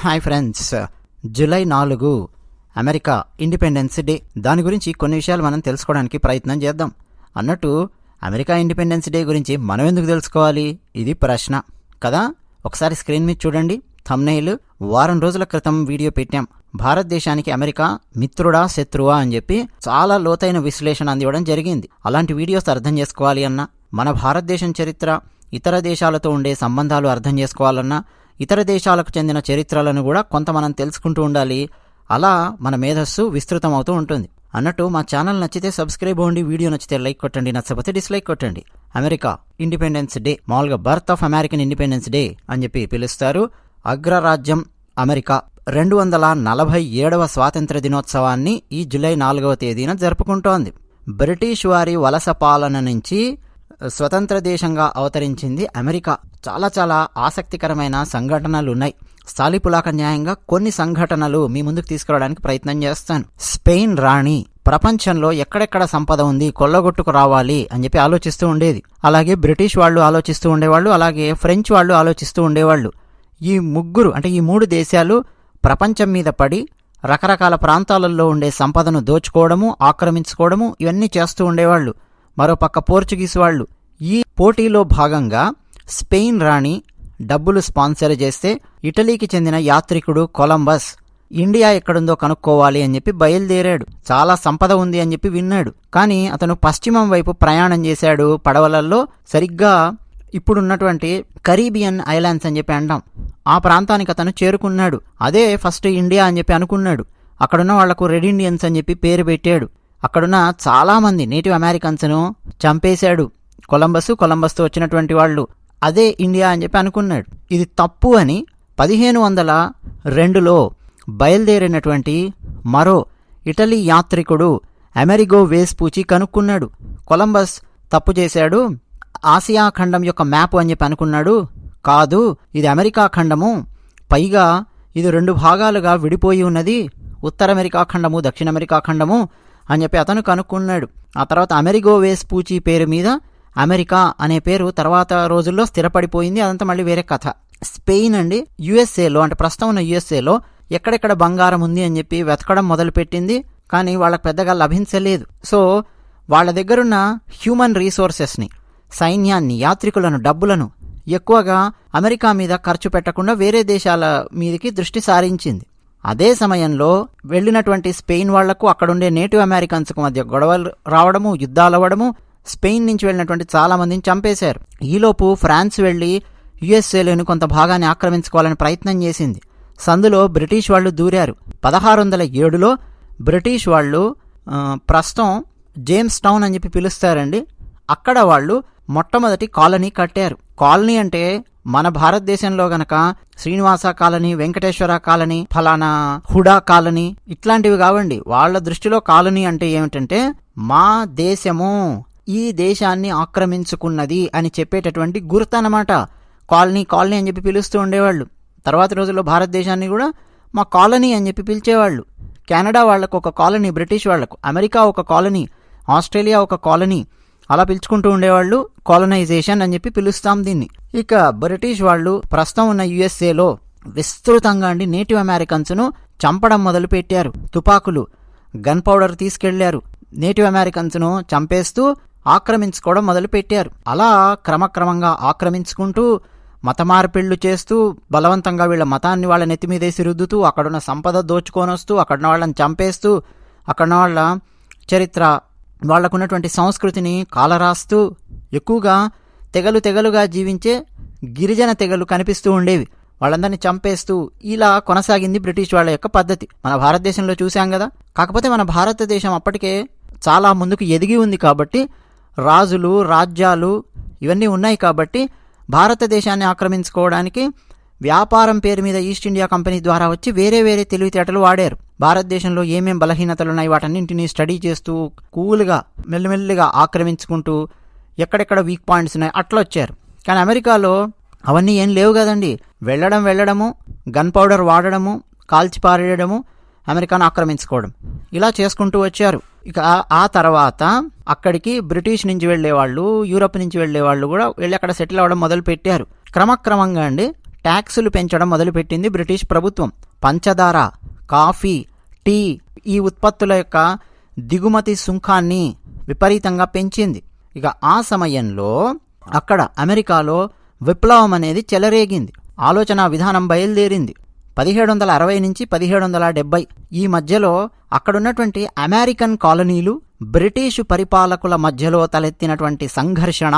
Hi friends. July నాలుగు America independence day. దాని గురించి కొన్ని విషయాలు మనం తెలుసుకోవడానికి ప్రయత్నం చేద్దాం. అన్నట్టు అమెరికా ఇండిపెండెన్స్ డే గురించి మనం ఎందుకు తెలుసుకోవాలి? ఇది ప్రశ్న. కదా? ఒకసారి స్క్రీన్ మీద చూడండి. థమ్నైల్ వారం రోజుల క్రితం వీడియో పెట్టాం. భారతదేశానికి అమెరికా మిత్రుడా శత్రువా అని చెప్పి చాలా లోతైన విశ్లేషణ అందివ్వడం జరిగింది. అలాంటి వీడియోస్ అర్థం చేసుకోవాలి అన్నా? మన భారతదేశం చరిత్ర ఇతర దేశాలతో ఉండే సంబంధాలు అర్థం చేసుకోవాలన్నా? ఇతర దేశాలకు చెందిన చరిత్రలను కూడా కొంత మనం తెలుసుకుంటూ ఉండాలి. అలా మన మేధస్సు విస్తృతం అవుతూ ఉంటుంది. అన్నట్టు మా ఛానల్ నచ్చితే సబ్స్క్రైబ్ అవ్వండి. వీడియో నచ్చితే లైక్ కొట్టండి. నచ్చకపోతే డిస్లైక్ కొట్టండి. అమెరికా ఇండిపెండెన్స్ డే మామూలుగా birth of American independence day అని చెప్పి పిలుస్తారు. అగ్రరాజ్యం అమెరికా. రెండు వందల నలభై ఏడవ స్వాతంత్ర దినోత్సవాన్ని ఈ జూలై నాలుగవ తేదీన జరుపుకుంటోంది. బ్రిటిష్ వారి వలస పాలన నుంచి స్వతంత్ర దేశంగా అవతరించింది అమెరికా. చాలా చాలా ఆసక్తికరమైన సంఘటనలు ఉన్నాయి సాలిపులాక న్యాయంగా కొన్ని సంఘటనలు మీ ముందుకు తీసుకురావడానికి ప్రయత్నం చేస్తాను. స్పెయిన్ రాణి ప్రపంచంలో ఎక్కడెక్కడ సంపద ఉంది కొల్లగొట్టుకు రావాలి అని చెప్పి ఆలోచిస్తూ ఉండేది. అలాగే బ్రిటిష్ వాళ్ళు ఆలోచిస్తూ ఉండేవాళ్ళు అలాగే ఫ్రెంచ్ వాళ్ళు ఆలోచిస్తూ ఉండేవాళ్ళు. ఈ ముగ్గురు అంటే ఈ మూడు దేశాలు ప్రపంచం మీద పడి రకరకాల ప్రాంతాలలో ఉండే సంపదను దోచుకోవడము ఆక్రమించుకోవడము ఇవన్నీ చేస్తూ ఉండేవాళ్ళు. మరోపక్క పోర్చుగీస్ వాళ్ళు ఈ పోటీలో భాగంగా స్పెయిన్ రాణి డబ్బులు స్పాన్సర్ చేస్తే ఇటలీకి చెందిన యాత్రికుడు కొలంబస్ ఇండియా ఎక్కడుందో కనుక్కోవాలి అని చెప్పి బయలుదేరాడు. చాలా సంపద ఉంది అని చెప్పి విన్నాడు. కానీ అతను పశ్చిమం వైపు ప్రయాణం చేశాడు పడవలల్లో సరిగ్గా ఇప్పుడున్నటువంటి కరీబియన్ ఐలాండ్స్ అని చెప్పి అంటాం. ఆ ప్రాంతానికి అతను చేరుకున్నాడు. అదే ఫస్ట్ ఇండియా అని చెప్పి అనుకున్నాడు. అక్కడున్న వాళ్ళకు రెడ్ ఇండియన్స్ అని చెప్పి పేరు పెట్టాడు. అక్కడున్న చాలామంది నేటివ్ అమెరికన్స్ను చంపేశాడు. కొలంబస్ కొలంబస్తో వచ్చినటువంటి వాళ్ళు. అదే ఇండియా అని చెప్పి అనుకున్నాడు. ఇది తప్పు అని పదిహేను వందల రెండులో బయలుదేరినటువంటి మరో ఇటలీ యాత్రికుడు అమెరిగో వేస్పూచి కనుక్కున్నాడు. కొలంబస్ తప్పు చేశాడు. ఆసియా ఖండం యొక్క మ్యాప్ అని చెప్పి అనుకున్నాడు. కాదు ఇది అమెరికా ఖండము. పైగా ఇది రెండు భాగాలుగా విడిపోయి ఉన్నది. ఉత్తర అమెరికా ఖండము దక్షిణ అమెరికా ఖండము. అని చెప్పి అతను కనుక్కున్నాడు. ఆ తర్వాత అమెరిగో వేస్పూచి పేరు మీద అమెరికా అనే పేరు తర్వాత రోజుల్లో స్థిరపడిపోయింది. అదంతా మళ్ళీ వేరే కథ. స్పెయిన్ అండి యుఎస్ఏలో అంటే ప్రస్తుతం ఉన్న యుఎస్ఏలో ఎక్కడెక్కడ బంగారం ఉంది అని చెప్పి వెతకడం మొదలుపెట్టింది. కానీ వాళ్ళకి పెద్దగా లభించలేదు. సో వాళ్ళ దగ్గరున్న హ్యూమన్ రీసోర్సెస్ని సైన్యాన్ని యాత్రికులను డబ్బులను ఎక్కువగా అమెరికా మీద ఖర్చు పెట్టకుండా వేరే దేశాల మీదకి దృష్టి సారించింది. అదే సమయంలో వెళ్ళినటువంటి స్పెయిన్ వాళ్ళకు అక్కడుండే నేటివ్ అమెరికన్స్కు మధ్య గొడవలు రావడము యుద్ధాలవ్వడము స్పెయిన్ నుంచి వెళ్ళినటువంటి చాలా మందిని చంపేశారు. ఈలోపు ఫ్రాన్స్ వెళ్ళి యుఎస్ఏలోని కొంత భాగాన్ని ఆక్రమించుకోవాలని ప్రయత్నం చేసింది. సందులో బ్రిటిష్ వాళ్ళు దూరారు. పదహారు వందల ఏడులో బ్రిటిష్ వాళ్ళు ప్రస్తుతం జేమ్స్ టౌన్ అని చెప్పి పిలుస్తారండి అక్కడ వాళ్ళు మొట్టమొదటి కాలనీ కట్టారు. కాలనీ అంటే మన భారతదేశంలో గనక శ్రీనివాస కాలనీ వెంకటేశ్వర కాలనీ ఫలానా హుడా కాలనీ ఇట్లాంటివి కావండి. వాళ్ళ దృష్టిలో కాలనీ అంటే ఏమిటంటే మా దేశము ఈ దేశాన్ని ఆక్రమించుకున్నది అని చెప్పేటటువంటి గుర్తు అనమాట కాలనీ కాలనీ అని చెప్పి పిలుస్తూ ఉండేవాళ్ళు. తర్వాత రోజుల్లో భారతదేశాన్ని కూడా మా కాలనీ అని చెప్పి పిలిచేవాళ్ళు. కెనడా వాళ్ళకు ఒక కాలనీ బ్రిటిష్ వాళ్ళకు అమెరికా ఒక కాలనీ ఆస్ట్రేలియా ఒక కాలనీ. అలా పిలుచుకుంటూ ఉండేవాళ్ళు కాలనైజేషన్ అని చెప్పి పిలుస్తాం దీన్ని. ఇక బ్రిటిష్ వాళ్ళు ప్రస్తుతం ఉన్న యుఎస్ఏలో విస్తృతంగా అండి నేటివ్ అమెరికన్స్ను చంపడం మొదలుపెట్టారు. తుపాకులు గన్ పౌడర్ తీసుకెళ్ళారు. నేటివ్ అమెరికన్స్ను చంపేస్తూ ఆక్రమించుకోవడం మొదలుపెట్టారు. అలా క్రమక్రమంగా ఆక్రమించుకుంటూ మత మార్పిళ్ళు చేస్తూ బలవంతంగా వీళ్ళ మతాన్ని వాళ్ళ నెత్తిమీదేసి రుద్దుతూ అక్కడున్న సంపద దోచుకొనొస్తూ అక్కడున్న వాళ్ళని చంపేస్తూ అక్కడున్న వాళ్ళ చరిత్ర వాళ్ళకున్నటువంటి సంస్కృతిని కాలరాస్తూ ఎక్కువగా తెగలు తెగలుగా జీవించే గిరిజన తెగలు కనిపిస్తూ ఉండేవి. వాళ్ళందరినీ చంపేస్తూ ఇలా కొనసాగింది బ్రిటిష్ వాళ్ళ యొక్క పద్ధతి. మన భారతదేశంలో చూశాం కదా. కాకపోతే మన భారతదేశం అప్పటికే చాలా ముందుకు ఎదిగి ఉంది కాబట్టి రాజులు రాజ్యాలు ఇవన్నీ ఉన్నాయి కాబట్టి భారతదేశాన్ని ఆక్రమించుకోవడానికి వ్యాపారం పేరు మీద ఈస్ట్ ఇండియా కంపెనీ ద్వారా వచ్చి వేరే వేరే తెలివితేటలు వాడారు. భారతదేశంలో ఏమేం బలహీనతలు ఉన్నాయి వాటన్నింటినీ స్టడీ చేస్తూ కూల్గా మెల్లిమెల్లిగా ఆక్రమించుకుంటూ ఎక్కడెక్కడ వీక్ పాయింట్స్ ఉన్నాయి అట్లా వచ్చారు. కానీ అమెరికాలో అవన్నీ ఏం లేవు కదండి. వెళ్ళడం వెళ్ళడము గన్ పౌడర్ వాడడము కాల్చి పారేయడము అమెరికాను ఆక్రమించుకోవడం. ఇలా చేసుకుంటూ వచ్చారు. ఇక ఆ- తర్వాత అక్కడికి బ్రిటిష్ నుంచి వెళ్ళేవాళ్ళు యూరప్ నుంచి వెళ్ళేవాళ్ళు కూడా వెళ్ళి అక్కడ సెటిల్ అవ్వడం మొదలు పెట్టారు క్రమక్రమంగా అండి ట్యాక్సులు పెంచడం మొదలుపెట్టింది బ్రిటిష్ ప్రభుత్వం. పంచదార కాఫీ టీ ఈ ఉత్పత్తుల యొక్క దిగుమతి సుంకాన్ని విపరీతంగా పెంచింది. ఇక ఆ సమయంలో అక్కడ అమెరికాలో విప్లవం అనేది చెలరేగింది. ఆలోచన విధానం బయలుదేరింది. పదిహేడు వందల అరవై నుంచి పదిహేడు వందల డెబ్బై ఈ మధ్యలో అక్కడున్నటువంటి అమెరికన్ కాలనీలు బ్రిటిషు పరిపాలకుల మధ్యలో తలెత్తినటువంటి సంఘర్షణ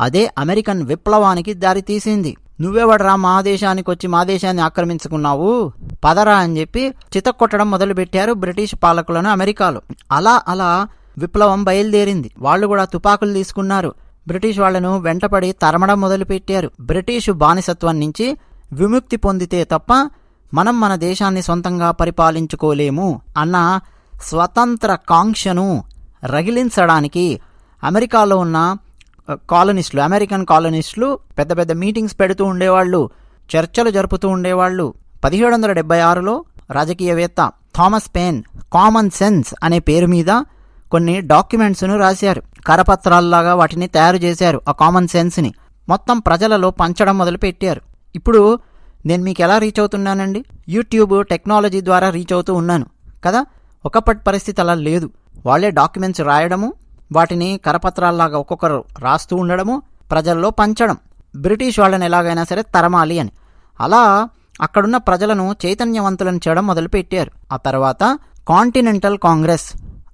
అదే అమెరికన్ విప్లవానికి దారితీసింది. నువ్వెవడరా మా దేశానికి వచ్చి మా దేశాన్ని ఆక్రమించుకున్నావు? పదరా అని చెప్పి చితక్కొట్టడం మొదలుపెట్టారు బ్రిటిష్ పాలకులను అమెరికాలో. అలా అలా విప్లవం బయలుదేరింది. వాళ్ళు కూడా తుపాకులు తీసుకున్నారు. బ్రిటిష్ వాళ్ళను వెంటపడి తరమడం మొదలుపెట్టారు. బ్రిటిషు బానిసత్వం నుంచి విముక్తి పొందితే తప్ప మనం మన దేశాన్ని సొంతంగా పరిపాలించుకోలేము అన్న స్వతంత్ర కాంక్షను రగిలించడానికి అమెరికాలో ఉన్న కాలనిస్టులు అమెరికన్ కాలనిస్టులు పెద్ద పెద్ద మీటింగ్స్ పెడుతూ ఉండేవాళ్ళు చర్చలు జరుపుతూ ఉండేవాళ్ళు. పదిహేడు వందల డెబ్బై ఆరులో రాజకీయవేత్త థామస్ పెయిన్ కామన్ సెన్స్ అనే పేరు మీద కొన్ని డాక్యుమెంట్స్ను రాశారు. కరపత్రాల్లాగా వాటిని తయారు చేశారు ఆ కామన్ సెన్స్ని. మొత్తం ప్రజలలో పంచడం మొదలుపెట్టారు. ఇప్పుడు నేను మీకు ఎలా రీచ్ అవుతున్నానండి? యూట్యూబ్ టెక్నాలజీ ద్వారా రీచ్ అవుతూ ఉన్నాను. కదా? ఒకప్పటి పరిస్థితి అలా లేదు. వాళ్ళే డాక్యుమెంట్స్ రాయడము వాటిని కరపత్రాల్లాగా ఒక్కొక్కరు రాస్తూ ఉండడము ప్రజల్లో పంచడం. బ్రిటిష్ వాళ్ళని ఎలాగైనా సరే తరమాలి అని. అలా అక్కడున్న ప్రజలను చైతన్యవంతులను చేయడం మొదలుపెట్టారు. ఆ తర్వాత కాంటినెంటల్ కాంగ్రెస్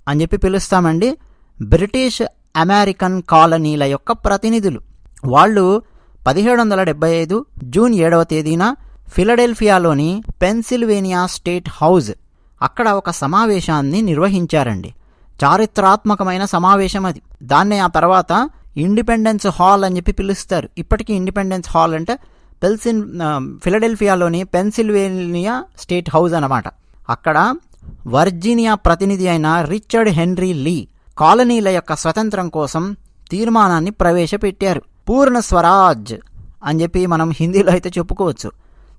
అని చెప్పి పిలుస్తామండి. బ్రిటిష్ అమెరికన్ కాలనీల యొక్క ప్రతినిధులు. వాళ్ళు పదిహేడు వందల డెబ్బై ఐదు జూన్ ఏడవ తేదీన ఫిలడెల్ఫియాలోని పెన్సిల్వేనియా స్టేట్ హౌజ్ అక్కడ ఒక సమావేశాన్ని నిర్వహించారండి. చారిత్రాత్మకమైన సమావేశం అది. దాన్నే ఆ తర్వాత ఇండిపెండెన్స్ హాల్ అని చెప్పి పిలుస్తారు. ఇప్పటికీ ఇండిపెండెన్స్ హాల్ అంటే పెల్సిన్ ఫిలడెల్ఫియాలోని పెన్సిల్వేనియా స్టేట్ హౌస్ అన్నమాట. అక్కడ వర్జీనియా ప్రతినిధి అయిన రిచర్డ్ హెన్రీ లీ కాలనీల యొక్క స్వతంత్రం కోసం తీర్మానాన్ని ప్రవేశపెట్టారు. పూర్ణ స్వరాజ్ అని చెప్పి మనం హిందీలో అయితే చెప్పుకోవచ్చు.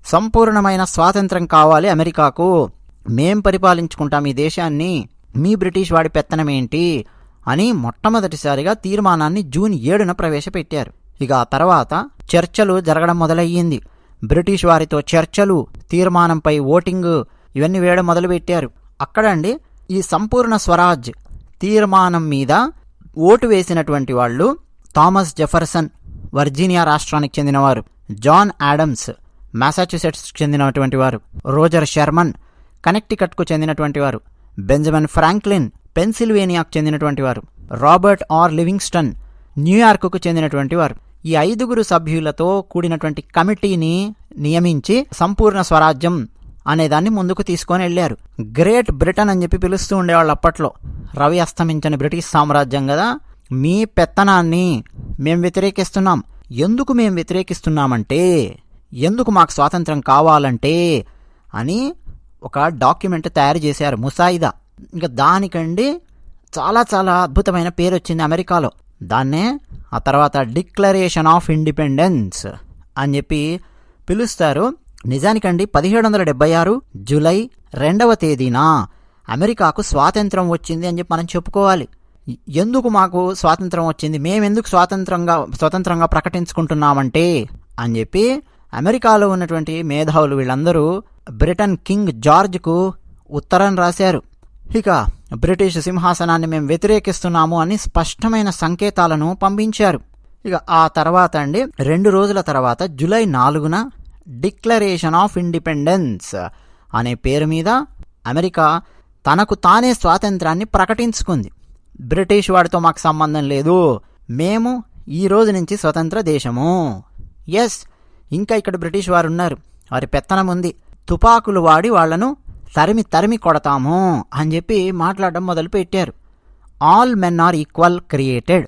సంపూర్ణమైన స్వాతంత్రం కావాలి అమెరికాకు. మేం పరిపాలించుకుంటాం ఈ దేశాన్ని. మీ బ్రిటిష్ వాడి పెత్తనం ఏంటి అని మొట్టమొదటిసారిగా తీర్మానాన్ని జూన్ ఏడున ప్రవేశపెట్టారు. ఇక ఆ తర్వాత చర్చలు జరగడం మొదలయ్యింది. బ్రిటిష్ వారితో చర్చలు తీర్మానంపై ఓటింగ్ ఇవన్నీ వేయడం మొదలుపెట్టారు. అక్కడ అండి ఈ సంపూర్ణ స్వరాజ్ తీర్మానం మీద ఓటు వేసినటువంటి వాళ్ళు థామస్ జెఫర్సన్ వర్జీనియా రాష్ట్రానికి చెందినవారు జాన్ ఆడమ్స్ మాసాచ్యుసెట్స్కి చెందినటువంటి వారు రోజర్ షెర్మన్ కనెక్టికట్కు చెందినటువంటి వారు. బెంజమిన్ ఫ్రాంక్లిన్ పెన్సిల్వేనియాకు చెందినటువంటి వారు. రాబర్ట్ ఆర్ లివింగ్స్టన్ న్యూయార్క్కు చెందినటువంటి వారు. ఈ ఐదుగురు సభ్యులతో కూడినటువంటి కమిటీని నియమించి సంపూర్ణ స్వరాజ్యం అనేదాన్ని ముందుకు తీసుకొని వెళ్ళారు. గ్రేట్ బ్రిటన్ అని చెప్పి పిలుస్తూ ఉండేవాళ్ళు అప్పట్లో. రవి అస్తమించని బ్రిటిష్ సామ్రాజ్యం కదా. మీ పెత్తనాన్ని మేం వ్యతిరేకిస్తున్నాం. ఎందుకు మేం వ్యతిరేకిస్తున్నామంటే ఎందుకు మాకు స్వాతంత్రం కావాలంటే అని ఒక డాక్యుమెంట్ తయారు చేశారు ముసాయిదా. ఇంకా దానికండి చాలా చాలా అద్భుతమైన పేరు వచ్చింది అమెరికాలో. దాన్నే ఆ తర్వాత డిక్లరేషన్ ఆఫ్ ఇండిపెండెన్స్ అని చెప్పి పిలుస్తారు. నిజానికండి పదిహేడు వందల డెబ్బై ఆరు జూలై రెండవ తేదీన అమెరికాకు స్వాతంత్రం వచ్చింది అని చెప్పి మనం చెప్పుకోవాలి. ఎందుకు మాకు స్వాతంత్రం వచ్చింది? మేమెందుకు స్వాతంత్రంగా స్వతంత్రంగా ప్రకటించుకుంటున్నామంటే అని చెప్పి అమెరికాలో ఉన్నటువంటి మేధావులు వీళ్ళందరూ బ్రిటన్ కింగ్ జార్జ్కు ఉత్తరం రాశారు. ఇక బ్రిటిష్ సింహాసనాన్ని మేము వ్యతిరేకిస్తున్నాము అని స్పష్టమైన సంకేతాలను పంపించారు. ఇక ఆ తర్వాత అండి రెండు రోజుల తర్వాత జూలై నాలుగున డిక్లరేషన్ ఆఫ్ ఇండిపెండెన్స్ అనే పేరు మీద అమెరికా తనకు తానే స్వాతంత్రాన్ని ప్రకటించుకుంది. బ్రిటిష్ వాడితో మాకు సంబంధం లేదు. మేము ఈ రోజు నుంచి స్వతంత్ర దేశము. ఎస్ ఇంకా ఇక్కడ బ్రిటిష్ వారు ఉన్నారు వారి పెత్తనం ఉంది. తుపాకులు వాడి వాళ్ళను తరిమి తరిమి కొడతాము అని చెప్పి మాట్లాడడం మొదలుపెట్టారు. All men are equal created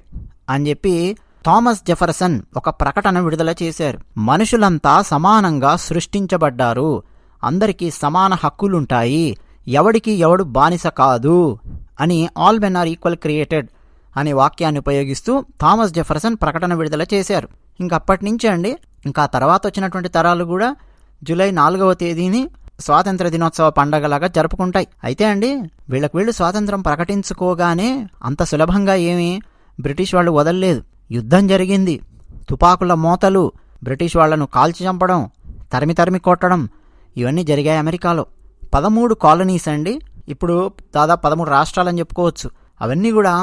అని చెప్పి థామస్ జెఫర్సన్ ఒక ప్రకటన విడుదల చేశారు. మనుషులంతా సమానంగా సృష్టించబడ్డారు. అందరికీ సమాన హక్కులుంటాయి. ఎవడికి ఎవడు బానిస కాదు అని all men are equal created అనే వాక్యాన్ని ఉపయోగిస్తూ థామస్ జెఫర్సన్ ప్రకటన విడుదల చేశారు. ఇంకప్పటి నుంచి అండి ఇంకా తర్వాత వచ్చినటువంటి తరాలు కూడా జూలై నాలుగవ తేదీని స్వాతంత్ర దినోత్సవ పండగలాగా జరుపుకుంటాయి. అయితే అండి వీళ్ళకి వీళ్ళు స్వాతంత్రం ప్రకటించుకోగానే అంత సులభంగా ఏమీ బ్రిటిష్ వాళ్ళు వదలలేదు. యుద్ధం జరిగింది. తుపాకుల మోతలు బ్రిటిష్ వాళ్ళను కాల్చి చంపడం తరిమి తరిమి కొట్టడం ఇవన్నీ జరిగాయి అమెరికాలో. పదమూడు కాలనీస్ అండి. ఇప్పుడు దాదాపు పదమూడు రాష్ట్రాలని చెప్పుకోవచ్చు. అవన్నీ కూడా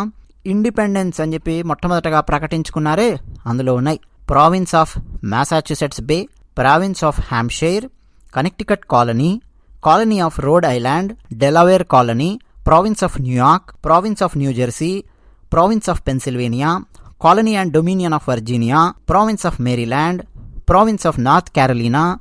ఇండిపెండెన్స్ అని చెప్పి మొట్టమొదటగా ప్రకటించుకున్నారే అందులో ఉన్నాయి. Province of Massachusetts bay province of Hampshire Connecticut colony colony of Rhode Island Delaware colony province of New York province of New Jersey province of Pennsylvania colony and dominion of Virginia province of Maryland province of North Carolina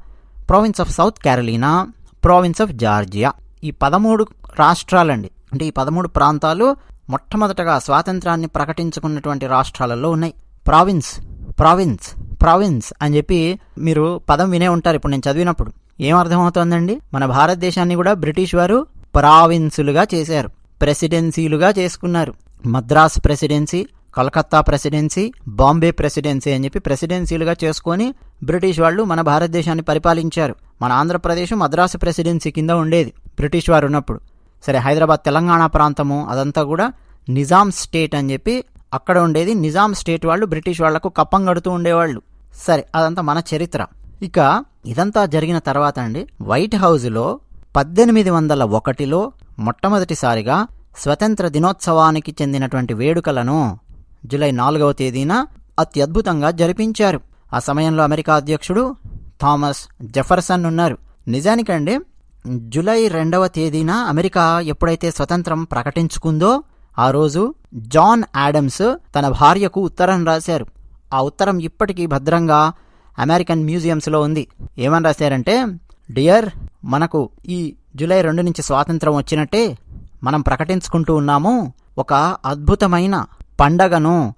province of South Carolina province of Georgia. ఈ పదమూడు రాష్ట్రాలండి. అంటే ఈ పదమూడు ప్రాంతాలు మొట్టమొదటగా స్వాతంత్రాన్ని ప్రకటించుకున్నటువంటి రాష్ట్రాలలో ఉన్నాయి. ప్రావిన్స్ ప్రావిన్స్ ప్రావిన్స్ అని చెప్పి మీరు పదం వినే ఉంటారు. ఇప్పుడు నేను చదివినప్పుడు ఏం అర్థమవుతోందండి? మన భారతదేశాన్ని కూడా బ్రిటిష్ వారు ప్రావిన్సులుగా చేశారు. ప్రెసిడెన్సీలుగా చేసుకున్నారు. Madras presidency Calcutta presidency Bombay presidency అని చెప్పి ప్రెసిడెన్సీలుగా చేసుకొని బ్రిటిష్ వాళ్ళు మన భారతదేశాన్ని పరిపాలించారు. మన ఆంధ్రప్రదేశ్ మద్రాసు ప్రెసిడెన్సీ కింద ఉండేది బ్రిటిష్ వారు ఉన్నప్పుడు. సరే హైదరాబాద్ తెలంగాణ ప్రాంతము అదంతా కూడా నిజాం స్టేట్ అని చెప్పి అక్కడ ఉండేది నిజాం స్టేట్ వాళ్ళు బ్రిటిష్ వాళ్ళకు కప్పం కడుతూ ఉండేవాళ్ళు. సరే అదంతా మన చరిత్ర. ఇక ఇదంతా జరిగిన తర్వాత అండి వైట్ హౌజ్లో పద్దెనిమిది వందల ఒకటిలో మొట్టమొదటిసారిగా స్వతంత్ర దినోత్సవానికి చెందినటువంటి వేడుకలను జూలై నాలుగవ తేదీన అత్యద్భుతంగా జరిపించారు. ఆ సమయంలో అమెరికా అధ్యక్షుడు థామస్ జెఫర్సన్ ఉన్నారు. నిజానికండి జూలై రెండవ తేదీన అమెరికా ఎప్పుడైతే స్వతంత్రం ప్రకటించుకుందో ఆ రోజు జాన్ యాడమ్స్ తన భార్యకు ఉత్తరం రాశారు. ఆ ఉత్తరం ఇప్పటికీ భద్రంగా అమెరికన్ మ్యూజియంస్లో ఉంది. ఏమని రాశారంటే డియర్ మనకు ఈ జూలై రెండు నుంచి స్వాతంత్రం వచ్చినట్టే మనం ప్రకటించుకుంటూ ఉన్నాము. ఒక అద్భుతమైన పండగను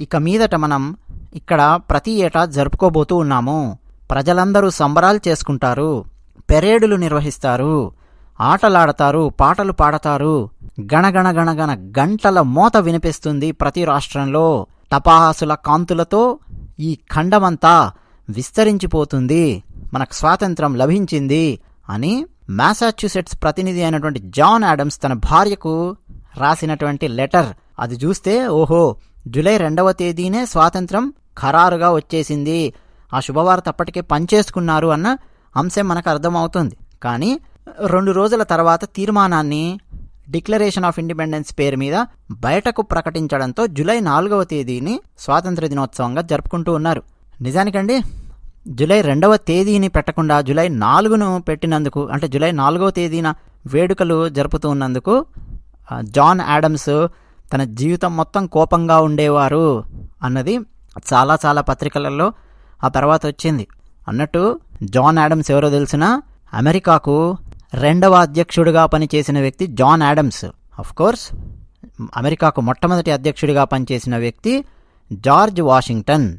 ఇక మీదట మనం ఇక్కడ ప్రతి ఏటా జరుపుకోబోతూ ఉన్నాము. ప్రజలందరూ సంబరాలు చేసుకుంటారు. పెరేడులు నిర్వహిస్తారు. ఆటలాడతారు పాటలు పాడతారు. గణగణ గణగణ గంటల మోత వినిపిస్తుంది ప్రతి రాష్ట్రంలో. టపాహాసుల కాంతులతో ఈ ఖండమంతా విస్తరించిపోతుంది. మనకు స్వాతంత్రం లభించింది అని మ్యాసాచ్యూసెట్స్ ప్రతినిధి అయినటువంటి జాన్ ఆడమ్స్ తన భార్యకు రాసినటువంటి లెటర్. అది చూస్తే ఓహో జూలై రెండవ తేదీనే స్వాతంత్రం ఖరారుగా వచ్చేసింది. ఆ శుభవార్త అప్పటికే పనిచేసుకున్నారు అన్న అంశం మనకు అర్థమవుతుంది. కానీ రెండు రోజుల తర్వాత తీర్మానాన్ని డిక్లరేషన్ ఆఫ్ ఇండిపెండెన్స్ పేరు మీద బయటకు ప్రకటించడంతో జూలై నాలుగవ తేదీని స్వాతంత్ర దినోత్సవంగా జరుపుకుంటూ ఉన్నారు. నిజానికండి జూలై రెండవ తేదీని పెట్టకుండా జూలై నాలుగును పెట్టినందుకు అంటే జూలై నాలుగవ తేదీన వేడుకలు జరుపుతూ ఉన్నందుకు జాన్ యాడమ్స్ తన జీవితం మొత్తం కోపంగా ఉండేవారు అన్నది చాలా చాలా పత్రికలలో ఆ తర్వాత వచ్చింది. అన్నట్టు జాన్ యాడమ్స్ ఎవరో తెలిసిన అమెరికాకు రెండవ అధ్యక్షుడిగా పనిచేసిన వ్యక్తి జాన్ యాడమ్స్ కోర్స్ అమెరికాకు మొట్టమొదటి అధ్యక్షుడిగా పనిచేసిన వ్యక్తి జార్జ్ వాషింగ్టన్.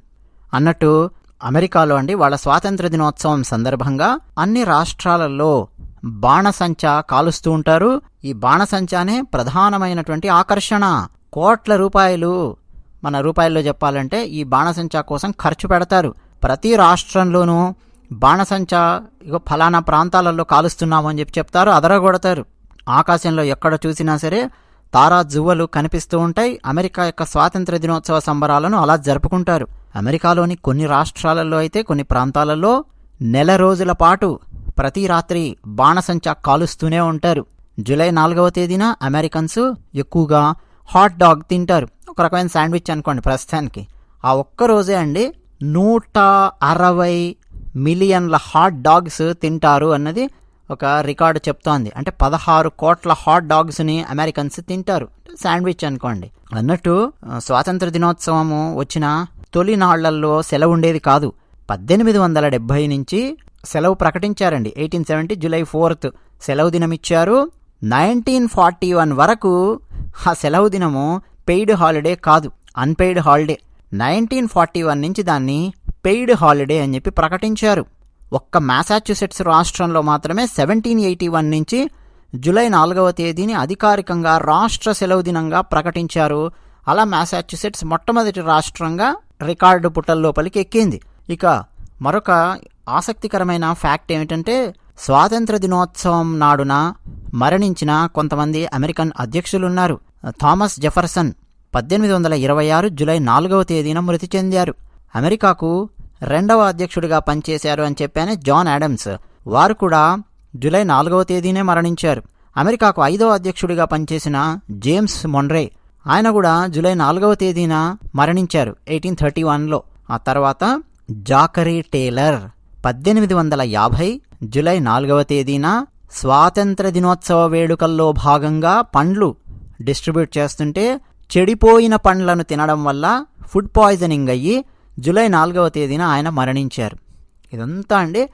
అన్నట్టు అమెరికాలో అండి వాళ్ళ స్వాతంత్ర దినోత్సవం సందర్భంగా అన్ని రాష్ట్రాలలో బాణసంచా కాలుస్తూ ఉంటారు. ఈ బాణసంచానే ప్రధానమైనటువంటి ఆకర్షణ. కోట్ల రూపాయలు మన రూపాయల్లో చెప్పాలంటే ఈ బాణసంచా కోసం ఖర్చు పెడతారు. ప్రతి రాష్ట్రంలోనూ బాణసంచా ఇగో ఫలానా ప్రాంతాలలో కాలుస్తున్నాము అని చెప్పి చెప్తారు అదరగొడతారు. ఆకాశంలో ఎక్కడ చూసినా సరే తారా జువ్వలు కనిపిస్తూ ఉంటాయి. అమెరికా యొక్క స్వాతంత్ర దినోత్సవ సంబరాలను అలా జరుపుకుంటారు. అమెరికాలోని కొన్ని రాష్ట్రాలలో అయితే కొన్ని ప్రాంతాలలో నెల రోజుల పాటు ప్రతి రాత్రి బాణసంచా కాలుస్తూనే ఉంటారు. జూలై నాలుగవ తేదీన అమెరికన్స్ ఎక్కువగా హాట్ డాగ్ తింటారు. ఒక రకమైన శాండ్విచ్ అనుకోండి ప్రస్తుతానికి. ఆ ఒక్క రోజే అండి నూట అరవై మిలియన్ల హాట్ డాగ్స్ తింటారు అన్నది ఒక రికార్డు చెప్తోంది. అంటే పదహారు కోట్ల హాట్ డాగ్స్ని అమెరికన్స్ తింటారు. శాండ్విచ్ అనుకోండి. అన్నట్టు స్వాతంత్ర దినోత్సవము వచ్చిన తొలి నాళ్ళలో సెలవు ఉండేది కాదు. పద్దెనిమిది వందల డెబ్బై నుంచి సెలవు ప్రకటించారండి. ఎయిటీన్ సెవెంటీ జూలై ఫోర్త్ సెలవు దినం ఇచ్చారు. నైన్టీన్ ఫార్టీ వన్ వరకు ఆ సెలవు దినము పెయిడ్ హాలిడే కాదు. Unpaid holiday. Nineteen forty one నుంచి దాన్ని పెయిడ్ హాలిడే అని చెప్పి ప్రకటించారు. ఒక్క మ్యాసాచ్యుసెట్స్ రాష్ట్రంలో మాత్రమే సెవెంటీన్ ఎయిటీ వన్ నుంచి జూలై నాలుగవ తేదీని అధికారికంగా రాష్ట్ర సెలవు దినంగా ప్రకటించారు. అలా మ్యాసాచ్యుసెట్స్ మొట్టమొదటి రాష్ట్రంగా రికార్డు పుటల్లోపలికి ఎక్కింది. ఇక మరొక ఆసక్తికరమైన ఫ్యాక్ట్ ఏమిటంటే స్వాతంత్ర దినోత్సవం నాడున మరణించిన కొంతమంది అమెరికన్ అధ్యక్షులున్నారు. థామస్ జెఫర్సన్ పద్దెనిమిది వందల ఇరవై ఆరు జులై నాలుగవ తేదీన మృతి చెందారు. అమెరికాకు రెండవ అధ్యక్షుడిగా పనిచేశారు అని చెప్పానే జాన్ యాడమ్స్ వారు కూడా జూలై నాలుగవ తేదీనే మరణించారు. అమెరికాకు ఐదవ అధ్యక్షుడిగా పనిచేసిన జేమ్స్ మొన్రే ఆయన కూడా జూలై నాలుగవ తేదీన మరణించారు ఎయిటీన్ థర్టీ వన్లో. ఆ తర్వాత జాకరీ టేలర్ పద్దెనిమిది వందల యాభై జూలై నాలుగవ తేదీన స్వాతంత్ర దినోత్సవ వేడుకల్లో భాగంగా పండ్లు డిస్ట్రిబ్యూట్ చేస్తుంటే చెడిపోయిన పండ్లను తినడం వల్ల ఫుడ్ పాయిజనింగ్ అయ్యి జూలై నాలుగవ తేదీన ఆయన మరణించారు. ఇదంతా అండి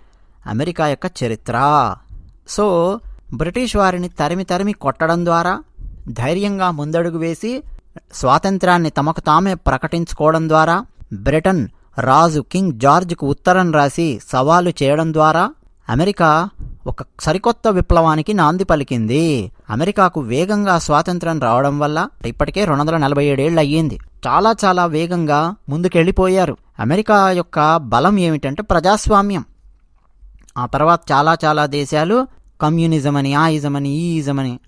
అమెరికా యొక్క చరిత్ర. సో బ్రిటిష్ వారిని తరిమి తరిమి కొట్టడం ద్వారా ధైర్యంగా ముందడుగు వేసి స్వాతంత్రాన్ని తమకు తామే ప్రకటించుకోవడం ద్వారా బ్రిటన్ రాజు కింగ్ జార్జ్కు ఉత్తరం రాసి సవాలు చేయడం ద్వారా అమెరికా ఒక సరికొత్త విప్లవానికి నాంది పలికింది. అమెరికాకు వేగంగా స్వాతంత్రం రావడం వల్ల ఇప్పటికే రెండు వందల నలభై ఏడేళ్ళు అయ్యింది. చాలా చాలా వేగంగా ముందుకెళ్ళిపోయారు. అమెరికా యొక్క బలం ఏమిటంటే ప్రజాస్వామ్యం. ఆ తర్వాత చాలా చాలా దేశాలు కమ్యూనిజం అని ఆ అని ఈ అని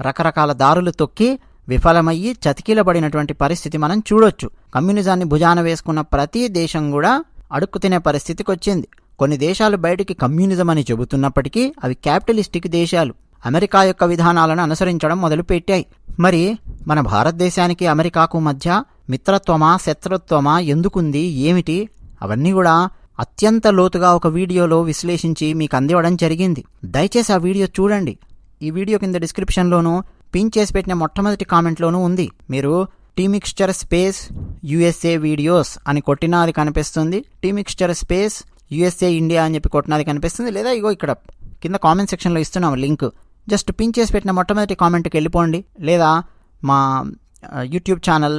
రకరకాల దారులు తొక్కి విఫలమయ్యి చతికిలబడినటువంటి పరిస్థితి మనం చూడొచ్చు. కమ్యూనిజాన్ని భుజాన వేసుకున్న ప్రతి దేశం కూడా అడుక్కు తినే పరిస్థితికి వచ్చింది కొన్ని దేశాలు బయటికి కమ్యూనిజం అని చెబుతున్నప్పటికీ అవి క్యాపిటలిస్టిక్ దేశాలు. అమెరికా యొక్క విధానాలను అనుసరించడం మొదలుపెట్టాయి. మరి మన భారతదేశానికి అమెరికాకు మధ్య మిత్రత్వమా శత్రుత్వమా ఎందుకుంది ఏమిటి? అవన్నీ కూడా అత్యంత లోతుగా ఒక వీడియోలో విశ్లేషించి మీకు అందివ్వడం జరిగింది. దయచేసి ఆ వీడియో చూడండి. ఈ వీడియో కింద డిస్క్రిప్షన్లోనూ పిన్ చేసి పెట్టిన మొట్టమొదటి కామెంట్లోనూ ఉంది. మీరు టీమిక్స్చర్ స్పేస్ యుఎస్ఏ వీడియోస్ అని కొట్టినా అది కనిపిస్తుంది. టీమిక్స్చర్ స్పేస్ యుఎస్ఏ ఇండియా అని చెప్పి కొట్టినా అది కనిపిస్తుంది. లేదా ఇగో ఇక్కడ కింద కామెంట్ సెక్షన్లో ఇస్తున్నాం లింక్. జస్ట్ పిన్ చేసి పెట్టిన మొట్టమొదటి కామెంట్కి వెళ్ళిపోండి. లేదా మా యూట్యూబ్ ఛానల్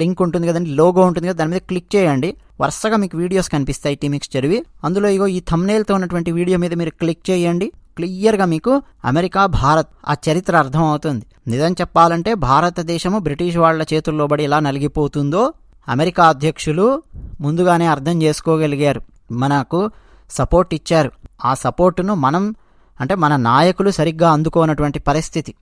లింక్ ఉంటుంది కదండి లోగో ఉంటుంది కదా దాని మీద క్లిక్ చేయండి. వరుసగా మీకు వీడియోస్ కనిపిస్తాయి టీమిక్స్ మిక్స్చర్వి అందులో ఇగో ఈ థమ్నేల్తో ఉన్నటువంటి వీడియో మీద మీరు క్లిక్ చేయండి. క్లియర్గా మీకు అమెరికా భారత్ ఆ చరిత్ర అర్థం అవుతుంది నిజం చెప్పాలంటే భారతదేశము బ్రిటిష్ వాళ్ళ చేతుల్లో పడి ఎలా నలిగిపోతుందో అమెరికా అధ్యక్షులు ముందుగానే అర్థం చేసుకోగలిగారు. మనకు సపోర్ట్ ఇచ్చారు. ఆ సపోర్టును మనం అంటే మన నాయకులు సరిగ్గా అందుకోనటువంటి పరిస్థితి.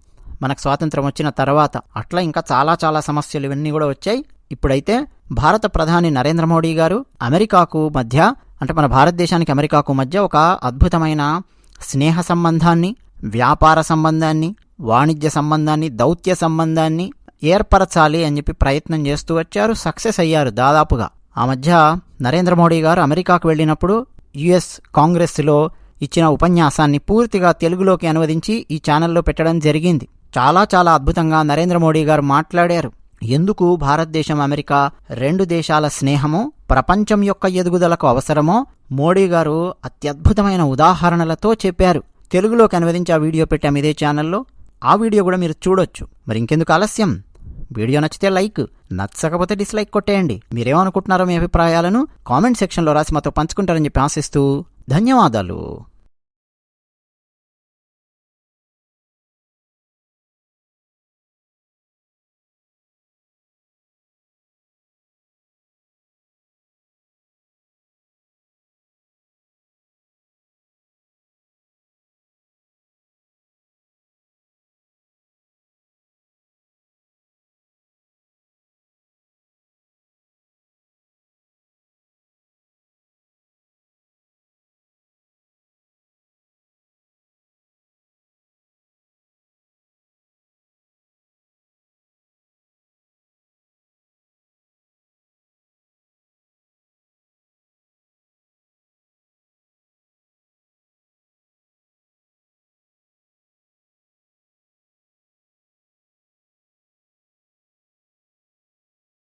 మనకు స్వాతంత్రం వచ్చిన తర్వాత అట్లా ఇంకా చాలా చాలా సమస్యలు ఇవన్నీ కూడా వచ్చాయి. ఇప్పుడైతే భారత ప్రధాని నరేంద్ర మోడీ గారు అమెరికాకు మధ్య అంటే మన భారతదేశానికి అమెరికాకు మధ్య ఒక అద్భుతమైన స్నేహ సంబంధాన్ని వ్యాపార సంబంధాన్ని వాణిజ్య సంబంధాన్ని దౌత్య సంబంధాన్ని ఏర్పరచాలి అని చెప్పి ప్రయత్నం చేస్తూ వచ్చారు. సక్సెస్ అయ్యారు దాదాపుగా. ఆ మధ్య నరేంద్ర మోడీ గారు అమెరికాకు వెళ్ళినప్పుడు యుఎస్ కాంగ్రెస్లో ఇచ్చిన ఉపన్యాసాన్ని పూర్తిగా తెలుగులోకి అనువదించి ఈ ఛానల్లో పెట్టడం జరిగింది. చాలా చాలా అద్భుతంగా నరేంద్ర మోడీ గారు మాట్లాడారు. ఎందుకు భారతదేశం అమెరికా రెండు దేశాల స్నేహము ప్రపంచం యొక్క ఎదుగుదలకు అవసరమో మోడీ గారు అత్యద్భుతమైన ఉదాహరణలతో చెప్పారు. తెలుగులోకి అనువదించి ఆ వీడియో పెట్టాం ఇదే ఛానల్లో. ఆ వీడియో కూడా మీరు చూడొచ్చు. మరి ఇంకెందుకు ఆలస్యం? వీడియో నచ్చితే లైక్ నచ్చకపోతే డిస్లైక్ కొట్టేయండి. మీరేమనుకుంటున్నారో మీ అభిప్రాయాలను కామెంట్ సెక్షన్లో రాసి మాతో పంచుకుంటారని చెప్పి ఆశిస్తూ ధన్యవాదాలు.